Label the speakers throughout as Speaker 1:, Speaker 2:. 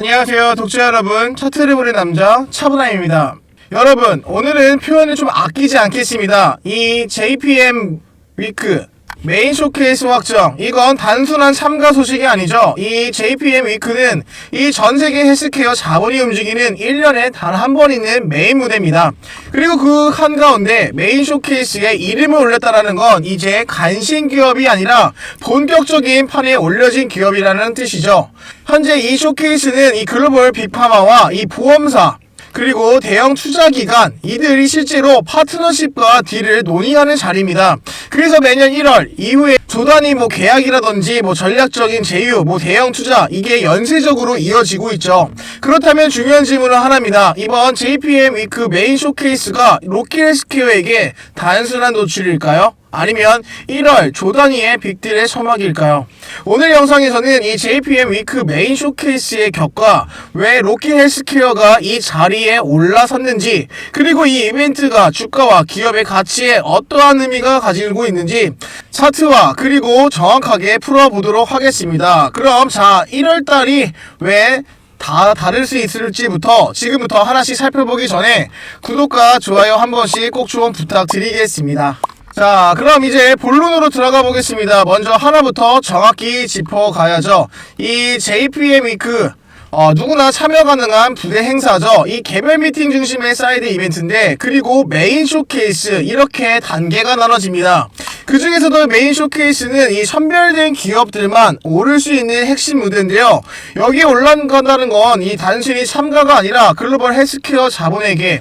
Speaker 1: 안녕하세요 독자 여러분. 차트를 보는 남자 차분함입니다. 여러분 오늘은 표현을 좀 아끼지 않겠습니다. 이 JPM 위크 메인 쇼케이스 확정. 이건 단순한 참가 소식이 아니죠. 이 JPM 위크는 이 전 세계 헬스케어 자본이 움직이는 1년에 단 한 번 있는 메인 무대입니다. 그리고 그 한가운데 메인 쇼케이스에 이름을 올렸다라는 건 이제 간신 기업이 아니라 본격적인 판에 올려진 기업이라는 뜻이죠. 현재 이 쇼케이스는 이 글로벌 빅파마와 이 보험사 그리고 대형 투자 기관 이들이 실제로 파트너십과 딜을 논의하는 자리입니다. 그래서 매년 1월 이후에 조단위 뭐 계약이라든지 뭐 전략적인 제휴, 뭐 대형 투자 이게 연쇄적으로 이어지고 있죠. 그렇다면 중요한 질문은 하나입니다. 이번 JPM 위크 메인 쇼케이스가 로키헬스케어에게 단순한 노출일까요? 아니면 1월 조단위의 빅딜의 서막일까요? 오늘 영상에서는 이 JPM 위크 메인 쇼케이스의 격과 왜 로키 헬스케어가 이 자리에 올라섰는지 그리고 이 이벤트가 주가와 기업의 가치에 어떠한 의미가 가지고 있는지 차트와 그리고 정확하게 풀어보도록 하겠습니다. 그럼 자 1월달이 왜다 다를 수 있을지부터 지금부터 하나씩 살펴보기 전에 구독과 좋아요 한 번씩 꼭 좀 부탁드리겠습니다. 자 그럼 이제 본론으로 들어가 보겠습니다 먼저 하나부터 정확히 짚어가야죠 이 JPM 위크 어, 누구나 참여 가능한 부대 행사죠. 이 개별 미팅 중심의 사이드 이벤트인데, 그리고 메인 쇼케이스, 이렇게 단계가 나눠집니다. 그 중에서도 메인 쇼케이스는 이 선별된 기업들만 오를 수 있는 핵심 무대인데요. 여기에 올라간다는 건 이 단순히 참가가 아니라 글로벌 헬스케어 자본에게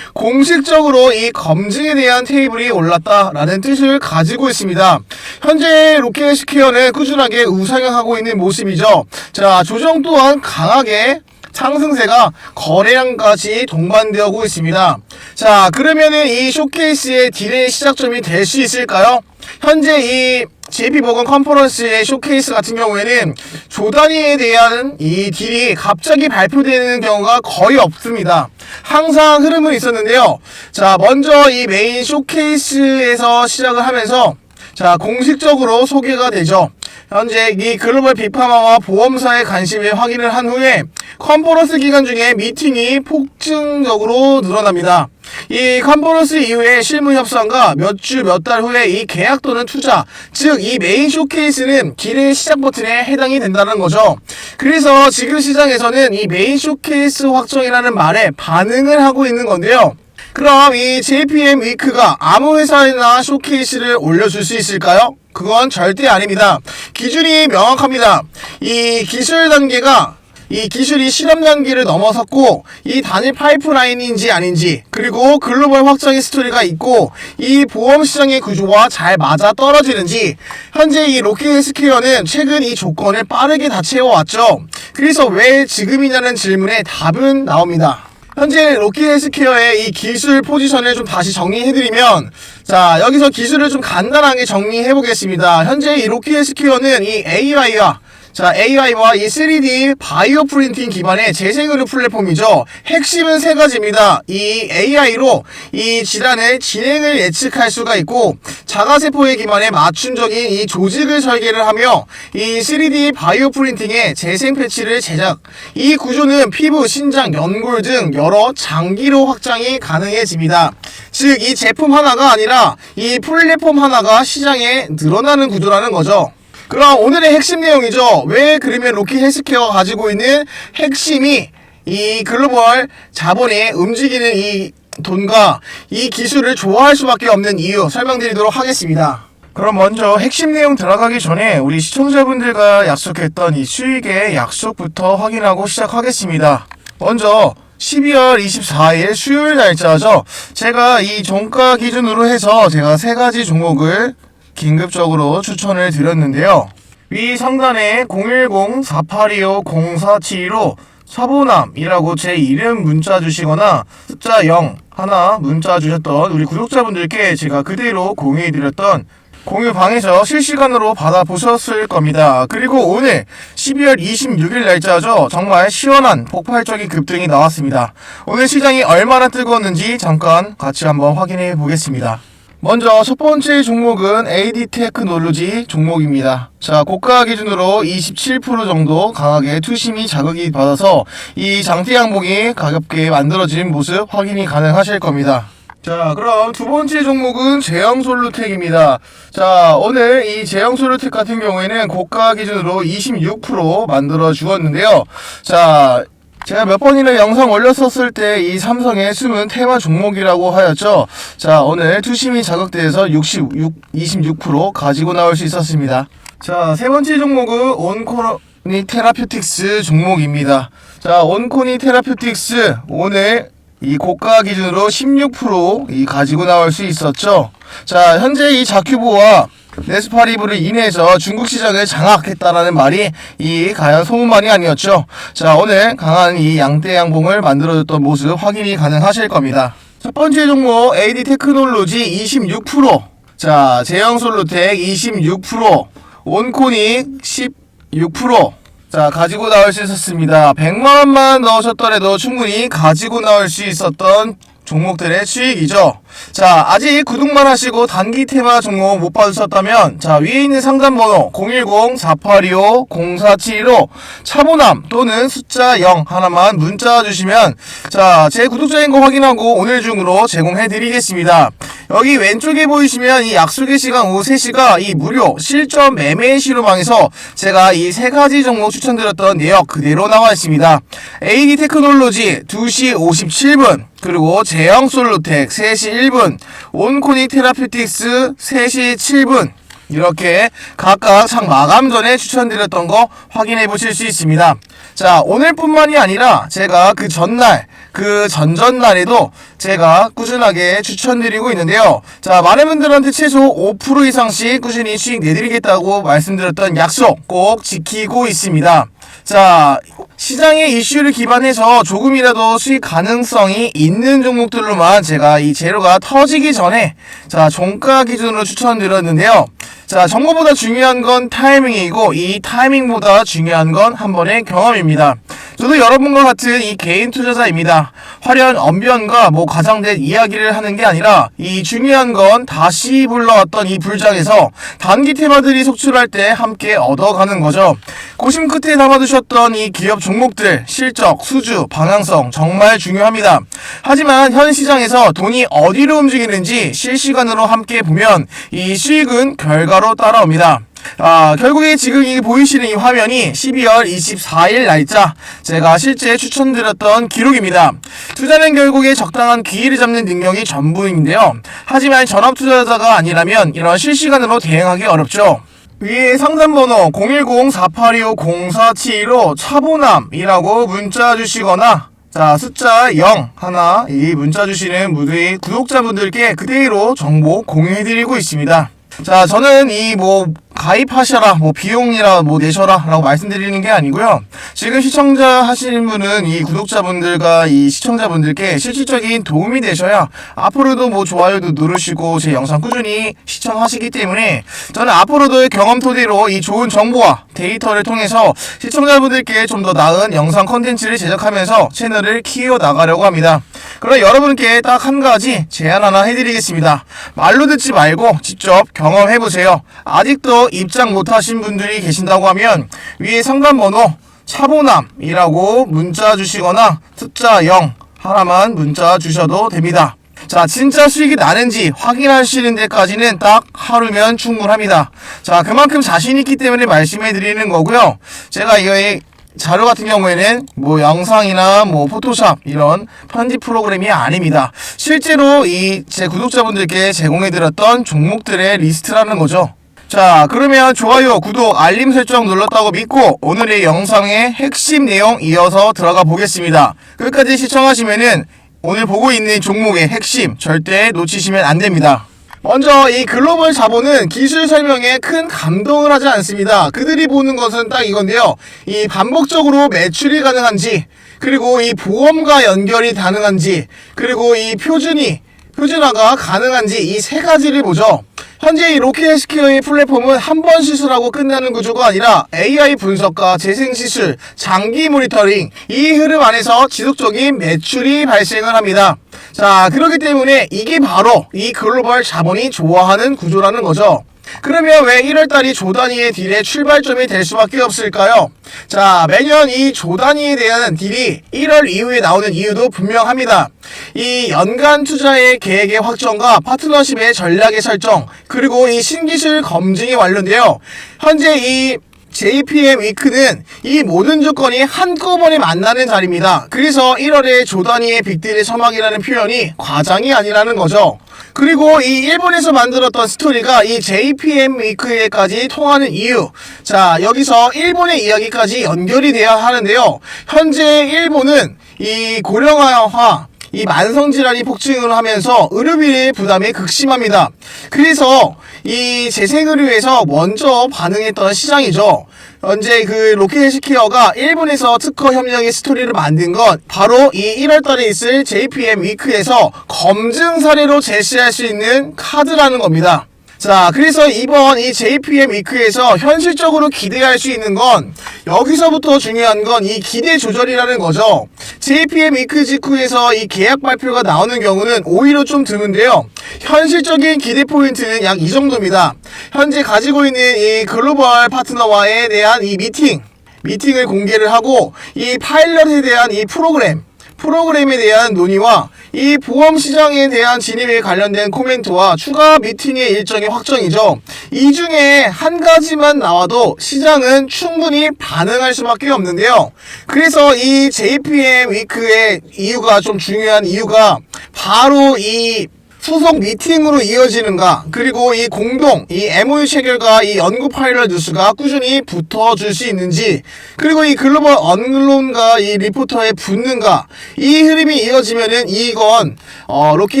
Speaker 1: 공식적으로 이 검증에 대한 테이블이 올랐다라는 뜻을 가지고 있습니다. 현재 로켓스퀘어는 꾸준하게 우상향하고 있는 모습이죠. 자, 조정 또한 강하게 상승세가 거래량까지 동반되고 있습니다. 자, 그러면은 이 쇼케이스의 딜의 시작점이 될 수 있을까요? 현재 이 JP모건 컨퍼런스의 쇼케이스 같은 경우에는 조단위에 대한 이 딜이 갑자기 발표되는 경우가 거의 없습니다. 항상 흐름은 있었는데요. 자, 먼저 이 메인 쇼케이스에서 시작을 하면서 자, 공식적으로 소개가 되죠. 현재 이 글로벌 빅파마와 보험사의 관심을 확인을 한 후에 컨퍼런스 기간 중에 미팅이 폭증적으로 늘어납니다. 이 컨퍼런스 이후에 실무 협상과 몇 주 몇 달 후에 이 계약 또는 투자, 즉 이 메인 쇼케이스는 길의 시작 버튼에 해당이 된다는 거죠. 그래서 지금 시장에서는 이 메인 쇼케이스 확정이라는 말에 반응을 하고 있는 건데요. 그럼 이 JPM 위크가 아무 회사나 쇼케이스를 올려줄 수 있을까요? 그건 절대 아닙니다. 기준이 명확합니다. 이 기술 단계가 이 기술이 실험 단계를 넘어섰고 이 단일 파이프라인인지 아닌지 그리고 글로벌 확장의 스토리가 있고 이 보험 시장의 구조와 잘 맞아 떨어지는지 현재 이 로켓스퀘어는 최근 이 조건을 빠르게 다 채워왔죠. 그래서 왜 지금이냐는 질문에 답은 나옵니다. 현재 로키 헬스케어의 이 기술 포지션을 좀 다시 정리해드리면 자 여기서 기술을 좀 간단하게 정리해보겠습니다. 현재 이 로키 헬스케어는 이 AI와 자, AI와 이 3D 바이오 프린팅 기반의 재생 의료 플랫폼이죠. 핵심은 세 가지입니다. 이 AI로 이 질환의 진행을 예측할 수가 있고, 자가세포에 기반의 맞춤적인 이 조직을 설계를 하며, 이 3D 바이오 프린팅의 재생 패치를 제작. 이 구조는 피부, 신장, 연골 등 여러 장기로 확장이 가능해집니다. 즉, 이 제품 하나가 아니라 이 플랫폼 하나가 시장에 늘어나는 구조라는 거죠. 그럼 오늘의 핵심 내용이죠. 왜 그러면 로키 헬스케어가 가지고 있는 핵심이 이 글로벌 자본이 움직이는 이 돈과 이 기술을 좋아할 수밖에 없는 이유 설명드리도록 하겠습니다. 그럼 먼저 핵심 내용 들어가기 전에 우리 시청자분들과 약속했던 이 수익의 약속부터 확인하고 시작하겠습니다. 먼저 12월 24일 수요일 날짜죠. 제가 이 종가 기준으로 해서 제가 세 가지 종목을 긴급적으로 추천을 드렸는데요. 위 상단에 010-4825-0472로 서보남이라고 제 이름 문자 주시거나 숫자 0 하나 문자 주셨던 우리 구독자분들께 제가 그대로 공유해드렸던 공유방에서 실시간으로 받아보셨을 겁니다. 그리고 오늘 12월 26일 날짜죠. 정말 시원한 폭발적인 급등이 나왔습니다. 오늘 시장이 얼마나 뜨거웠는지 잠깐 같이 한번 확인해 보겠습니다. 먼저 첫 번째 종목은 AD 테크놀로지 종목입니다. 자, 고가 기준으로 27% 정도 강하게 투심이 자극이 받아서 이 장대 양봉이 가볍게 만들어진 모습 확인이 가능하실 겁니다. 자, 그럼 두 번째 종목은 제형솔루텍입니다. 자, 오늘 이 제형솔루텍 같은 경우에는 고가 기준으로 26% 만들어 주었는데요. 자, 제가 몇 번이나 영상 올렸었을 때 이 삼성의 숨은 테마 종목이라고 하였죠. 자, 오늘 투심이 자극돼서 66, 26% 가지고 나올 수 있었습니다. 자, 세 번째 종목은 온코니 테라퓨틱스 종목입니다. 자, 온코니 테라퓨틱스 오늘 이 고가 기준으로 16%이 가지고 나올 수 있었죠. 자, 현재 이 자큐보와 네스파리브를 인해서 중국 시장을 장악했다라는 말이 이 가연 소문만이 아니었죠. 자, 오늘 강한 이 양대 양봉을 만들어줬던 모습 확인이 가능하실 겁니다. 첫 번째 종목 AD 테크놀로지 26%. 자, 제형솔루텍 26%. 온코닉 16%. 자, 가지고 나올 수 있었습니다. 100만원만 넣으셨더라도 충분히 가지고 나올 수 있었던 종목들의 수익이죠. 자, 아직 구독만 하시고 단기 테마 종목 못 받으셨다면, 자, 위에 있는 상담 번호 010-4825-0475 차보남 또는 숫자 0 하나만 문자 주시면, 자, 제 구독자인 거 확인하고 오늘 중으로 제공해 드리겠습니다. 여기 왼쪽에 보이시면 이 약속의 시간 오후 3시가 이 무료 실전 매매 시로망에서 제가 이 세 가지 종목 추천드렸던 내역 그대로 나와 있습니다. AD 테크놀로지 2시 57분, 그리고 제형 솔루텍 3시 1분, 온코닉 테라퓨틱스 3시 7분, 이렇게 각각 상 마감 전에 추천드렸던 거 확인해 보실 수 있습니다. 자, 오늘뿐만이 아니라 제가 그 전날, 그 전전날에도 제가 꾸준하게 추천드리고 있는데요. 자, 많은 분들한테 최소 5% 이상씩 꾸준히 수익 내드리겠다고 말씀드렸던 약속 꼭 지키고 있습니다. 자, 시장의 이슈를 기반해서 조금이라도 수익 가능성이 있는 종목들로만 제가 이 재료가 터지기 전에 자, 종가 기준으로 추천드렸는데요. 자, 정보보다 중요한 건 타이밍이고 이 타이밍보다 중요한 건 한 번의 경험입니다. 저도 여러분과 같은 이 개인 투자자입니다. 화려한 언변과 뭐 과장된 이야기를 하는 게 아니라 이 중요한 건 다시 불러왔던 이 불장에서 단기 테마들이 속출할 때 함께 얻어가는 거죠. 고심 끝에 담아두셨던 이 기업 종목들 실적, 수주, 방향성 정말 중요합니다. 하지만 현 시장에서 돈이 어디로 움직이는지 실시간으로 함께 보면 이 수익은 결과로 따라옵니다. 아, 결국에 지금 이 보이시는 이 화면이 12월 24일 날짜 제가 실제 추천드렸던 기록입니다. 투자는 결국에 적당한 기회를 잡는 능력이 전부인데요. 하지만 전업 투자자가 아니라면 이런 실시간으로 대응하기 어렵죠. 위에 상담번호 010-4825-0471로 차보남이라고 문자 주시거나 자 숫자 0 하나 이 문자 주시는 무드의 구독자분들께 그대로 정보 공유해드리고 있습니다. 자 저는 이뭐 가입하셔라 뭐 비용이라 뭐 내셔라 라고 말씀드리는 게 아니고요. 지금 시청자 하시는 분은 이 구독자분들과 이 시청자분들께 실질적인 도움이 되셔야 앞으로도 뭐 좋아요도 누르시고 제 영상 꾸준히 시청하시기 때문에 저는 앞으로도 경험 토대로 이 좋은 정보와 데이터를 통해서 시청자분들께 좀 더 나은 영상 컨텐츠를 제작하면서 채널을 키워 나가려고 합니다. 그럼 여러분께 딱 한 가지 제안 하나 해드리겠습니다. 말로 듣지 말고 직접 경험해보세요. 아직도 입장 못하신 분들이 계신다고 하면 위에 상담번호 차보남이라고 문자 주시거나 숫자 0 하나만 문자 주셔도 됩니다. 자, 진짜 수익이 나는지 확인하시는 데까지는 딱 하루면 충분합니다. 자, 그만큼 자신 있기 때문에 말씀해 드리는 거고요. 제가 이거의 자료 같은 경우에는 뭐 영상이나 뭐 포토샵 이런 편집 프로그램이 아닙니다. 실제로 이 제 구독자분들께 제공해 드렸던 종목들의 리스트라는 거죠. 자 그러면 좋아요 구독 알림 설정 눌렀다고 믿고 오늘의 영상의 핵심 내용 이어서 들어가 보겠습니다 끝까지 시청하시면은 오늘 보고 있는 종목의 핵심 절대 놓치시면 안 됩니다 먼저 이 글로벌 자본은 기술 설명에 큰 감동을 하지 않습니다. 그들이 보는 것은 딱 이건데요. 이 반복적으로 매출이 가능한지, 그리고 이 보험과 연결이 가능한지, 그리고 이 표준이 표준화가 가능한지 이 세 가지를 보죠. 현재 이 로켓스퀘어의 플랫폼은 한 번 시술하고 끝나는 구조가 아니라 AI 분석과 재생 시술, 장기 모니터링 이 흐름 안에서 지속적인 매출이 발생을 합니다. 자, 그렇기 때문에 이게 바로 이 글로벌 자본이 좋아하는 구조라는 거죠. 그러면 왜 1월달이 조단위의 딜의 출발점이 될 수밖에 없을까요? 자, 매년 이 조단위에 대한 딜이 1월 이후에 나오는 이유도 분명합니다. 이 연간 투자의 계획의 확정과 파트너십의 전략의 설정, 그리고 이 신기술 검증이 완료인데요. 현재 이 JPM 위크는 이 모든 조건이 한꺼번에 만나는 자리입니다. 그래서 1월에 조단위의 빅딜의 서막이라는 표현이 과장이 아니라는 거죠. 그리고 이 일본에서 만들었던 스토리가 이 JPM 위크에까지 통하는 이유. 자, 여기서 일본의 이야기까지 연결이 돼야 하는데요. 현재 일본은 이 고령화와 이 만성질환이 폭증을 하면서 의료비의 부담이 극심합니다. 그래서 이 재생의료에서 먼저 반응했던 시장이죠. 현재 그 로켓헬스케어가 일본에서 특허 협력의 스토리를 만든 건 바로 이 1월달에 있을 JPM 위크에서 검증 사례로 제시할 수 있는 카드라는 겁니다. 자, 그래서 이번 이 JPM 위크에서 현실적으로 기대할 수 있는 건 여기서부터 중요한 건 이 기대 조절이라는 거죠. JPM 위크 직후에서 이 계약 발표가 나오는 경우는 오히려 좀 드문데요. 현실적인 기대 포인트는 약 이 정도입니다. 현재 가지고 있는 이 글로벌 파트너와에 대한 이 미팅, 미팅을 공개를 하고 이 파일럿에 대한 이 프로그램, 프로그램에 대한 논의와 이 보험 시장에 대한 진입에 관련된 코멘트와 추가 미팅의 일정의 확정이죠. 이 중에 한 가지만 나와도 시장은 충분히 반응할 수밖에 없는데요. 그래서 이 JPM 위크의 이유가 좀 중요한 이유가 바로 이 후속 미팅으로 이어지는가 그리고 이 공동 이 MOU 체결과 이 연구 파일럿 뉴스가 꾸준히 붙어줄 수 있는지 그리고 이 글로벌 언론과 이 리포터에 붙는가 이 흐름이 이어지면은 이건 어, 로키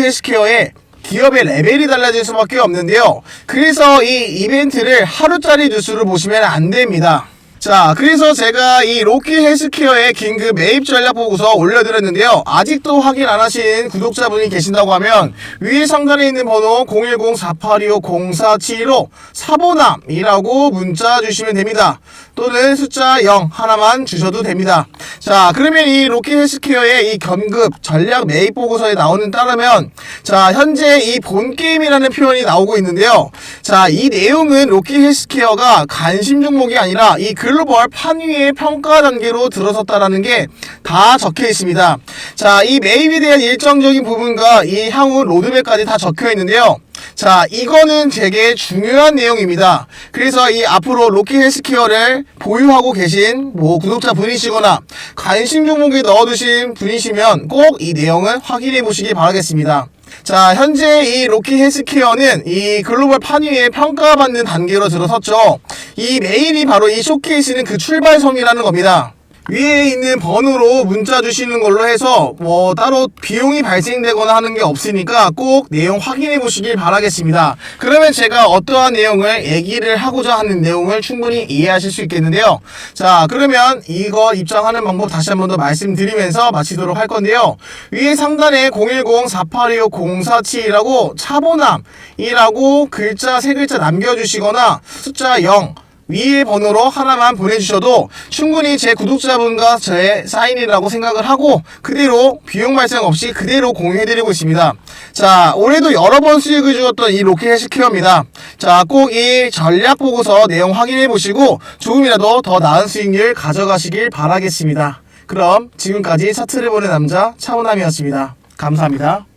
Speaker 1: 헬스케어의 기업의 레벨이 달라질 수밖에 없는데요. 그래서 이 이벤트를 하루짜리 뉴스로 보시면 안 됩니다. 자, 그래서 제가 이 로키 헬스케어의 긴급 매입 전략 보고서 올려드렸는데요. 아직도 확인 안 하신 구독자분이 계신다고 하면 위에 상단에 있는 번호 010-4825-0471로 사보남이라고 문자 주시면 됩니다. 또는 숫자 0 하나만 주셔도 됩니다. 자, 그러면 이 로키 헬스케어의 이 긴급 전략 매입 보고서에 나오는 따르면 자, 현재 이 본 게임이라는 표현이 나오고 있는데요. 자, 이 내용은 로키 헬스케어가 관심 종목이 아니라 이 글로벌 판위의 평가 단계로 들어섰다라는 게 다 적혀 있습니다. 자, 이 매입에 대한 일정적인 부분과 이 향후 로드맵까지 다 적혀 있는데요. 자, 이거는 되게 중요한 내용입니다. 그래서 이 앞으로 로키 헬스케어를 보유하고 계신 뭐 구독자 분이시거나 관심 종목에 넣어두신 분이시면 꼭 이 내용을 확인해 보시기 바라겠습니다. 자, 현재 이 로키 헬스케어는 이 글로벌 판위에 평가받는 단계로 들어섰죠. 이 메일이 바로 이 쇼케이스는 그 출발선이라는 겁니다. 위에 있는 번호로 문자 주시는 걸로 해서 뭐 따로 비용이 발생되거나 하는 게 없으니까 꼭 내용 확인해 보시길 바라겠습니다. 그러면 제가 어떠한 내용을 얘기를 하고자 하는 내용을 충분히 이해하실 수 있겠는데요. 자, 그러면 이거 입장하는 방법 다시 한 번 더 말씀드리면서 마치도록 할 건데요. 위에 상단에 010-4825-0472라고 차보남이라고 글자 세 글자 남겨주시거나 숫자 0 위의 번호로 하나만 보내주셔도 충분히 제 구독자분과 저의 사인이라고 생각을 하고 그대로 비용 발생 없이 그대로 공유해드리고 있습니다. 자, 올해도 여러 번 수익을 주었던 이 로켓 헬스케어입니다. 자, 꼭 이 전략 보고서 내용 확인해 보시고 조금이라도 더 나은 수익률 가져가시길 바라겠습니다. 그럼 지금까지 차트를 보는 남자 차오남이었습니다. 감사합니다.